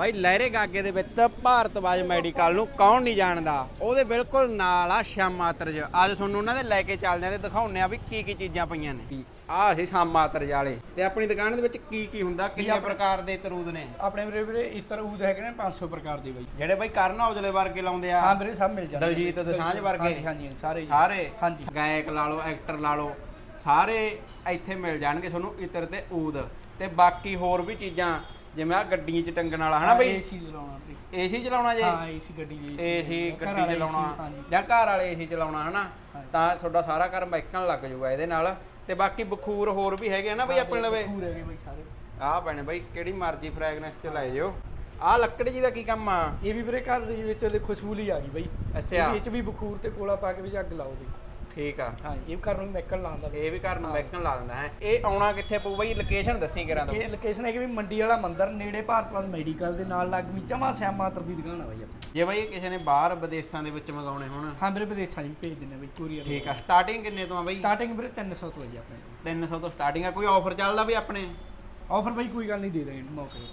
ਬਾਈ ਲਹਿਰੇ ਗਾਗੇ ਦੇ ਵਿੱਚ ਭਾਰਤਵਾਜ ਮੈਡੀਕਲ ਨੂੰ ਕੌਣ ਨਹੀਂ ਜਾਣਦਾ? ਉਹਦੇ ਬਿਲਕੁਲ ਨਾਲ ਆ ਸ਼ਾਮ ਮਾਤਰਜ ਅੱਜ ਤੁਹਾਨੂੰ ਉਹਨਾਂ ਦੇ ਲੈ ਕੇ ਚੱਲਦੇ ਆ ਤੇ ਦਿਖਾਉਂਦੇ ਆ ਵੀ ਕੀ ਕੀ ਚੀਜ਼ਾਂ ਪਈਆਂ ਨੇ। ਆਹ ਸੀ ਸ਼ਾਮ ਮਾਤਰਜ ਵਾਲੇ। ਤੇ ਆਪਣੀ ਦੁਕਾਨ ਦੇ ਵਿੱਚ ਕੀ ਕੀ ਹੁੰਦਾ? ਕਿੰਨੇ ਪ੍ਰਕਾਰ ਦੇ ਤਰੂਦ ਨੇ? ਆਪਣੇ ਵੀਰੇ ਵੀਰੇ ਇਤਰ ਊਦ ਹੈਗੇ ਨੇ 500 ਪ੍ਰਕਾਰ ਦੇ ਬਾਈ। ਜਿਹੜੇ ਬਾਈ ਕਰਨ ਔਜਲੇ ਵਰਗੇ ਲਾਉਂਦੇ ਆ। ਹਾਂ ਵੀਰੇ ਸਭ ਮਿਲ ਜਾਂਦੇ ਦਲਜੀਤ ਦੋਸਾਂਝ ਵਰਗੇ। ਹਾਂਜੀ ਸਾਰੇ ਜੀ। ਸਾਰੇ। ਹਾਂਜੀ। ਗਾਇਕ ਲਾ ਲਓ ਐਕਟਰ ਲਾ ਲਓ ਸਾਰੇ ਇੱਥੇ ਮਿਲ ਜਾਣਗੇ ਤੁਹਾਨੂੰ ਇਤਰ ਤੇ ਊਦ। ਤੇ ਬਾਕੀ ਹੋਰ ਵੀ ਚੀਜ਼ਾਂ ਜਿਵੇਂ ਆ ਗੱਡੀਆਂ 'ਚ ਟੰਗਣ ਵਾਲਾ ਹਨਾ ਬਈ? ਏਸੀ ਚਲਾਉਣਾ ਵੀਰੇ ਏਸੀ ਚਲਾਉਣਾ ਜੇ? ਹਾਂ ਏਸੀ ਗੱਡੀ ਦੀ ਏਸੀ ਗੱਡੀ ਚਲਾਉਣਾ। ਜਾਂ ਘਰ ਵਾਲੇ ਏਸੀ ਚਲਾਉਣਾ ਹਨਾ। ਤਾਂ ਤੁਹਾਡਾ ਸਾਰਾ ਘਰ ਮਹਿਕਣ ਲੱਗ ਜਾਊਗਾ ਇਹਦੇ ਨਾਲ। ਤੇ ਬਾਕੀ ਬਖੂਰ ਹੋਰ ਵੀ ਹੈਗੇ ਨਾ ਬਈ ਆਪਣੇ ਲਵੇ? ਪੂਰੇ ਹੈਗੇ ਬਾਈ ਸਾਰੇ। ਆਹ ਪੈਣੇ ਬਈ ਕਿਹੜੀ ਮਰਜ਼ੀ ਫ੍ਰੈਗਨੈਂਸ ਚ ਲੈ ਜਿਓ ਆਹ ਲੱਕੜੀ ਜੀ ਦਾ ਕੀ ਕੰਮ ਆ? ਇਹ ਵੀ ਵੀਰੇ ਘਰ ਦੇ ਵਿੱਚ ਖੁਸ਼ਬੂ ਲਈ ਆ ਗਈ ਬਾਈ। ਅੱਛਾ। ਵਿੱਚ ਵੀ ਬਖੂਰ ਤੇ ਕੋਲਾ ਪਾ ਕੇ ਵੀ ਅੱਗ ਲਾਓ ਦੀ ਠੀਕ ਆ। ਹਾਂ ਇਹ ਘਰ ਨੂੰ ਮੈਕਲ ਲਾਉਂਦਾ ਇਹ ਵੀ ਘਰ ਨੂੰ ਮਹਿਕਣ ਲਾ ਦਿੰਦਾ ਹੈ। ਇਹ ਆਉਣਾ ਕਿੱਥੇ ਪਊ ਬਈ? ਲੋਕੇਸ਼ਨ ਦੱਸੀ ਕਰਾਂ ਤੋਂ। ਇਹ ਲੋਕੇਸ਼ਨ ਹੈ ਕਿ ਵੀ ਮੰਡੀ ਵਾਲਾ ਮੰਦਿਰ ਨੇੜੇ ਭਾਰਤਵਾਦ ਮੈਡੀਕਲ ਦੇ ਨਾਲ ਲੱਗ ਵੀ ਜਮਾ ਸਿਆ ਮਾਤਰ ਦੀ ਦੁਕਾਨ ਆ ਬਾਈ ਆਪਣੀ। ਜੇ ਬਈ ਕਿਸੇ ਨੇ ਬਾਹਰ ਵਿਦੇਸ਼ਾਂ ਦੇ ਵਿੱਚ ਮੰਗਾਉਣੇ ਹੋਣ। ਹਾਂ ਵੀਰੇ ਵਿਦੇਸ਼ਾਂ 'ਚ ਵੀ ਭੇਜ ਦਿੰਦੇ ਬਾਈ ਕੋਰੀਅਰ ਠੀਕ ਆ। ਸਟਾਰਟਿੰਗ ਕਿੰਨੇ ਤੋਂ ਆ ਬਈ? ਸਟਾਰਟਿੰਗ ਵੀਰੇ 300 ਤੋਂ ਹੈ ਜੀ ਆਪਣੇ 300 ਤੋਂ ਸਟਾਰਟਿੰਗ ਆ। ਕੋਈ ਆਫਰ ਚੱਲਦਾ ਵੀ ਆਪਣੇ? ਆਫਰ ਬਾਈ ਕੋਈ ਗੱਲ ਨਹੀਂ ਦੇ ਦੇਣਗੇ ਮੌਕੇ।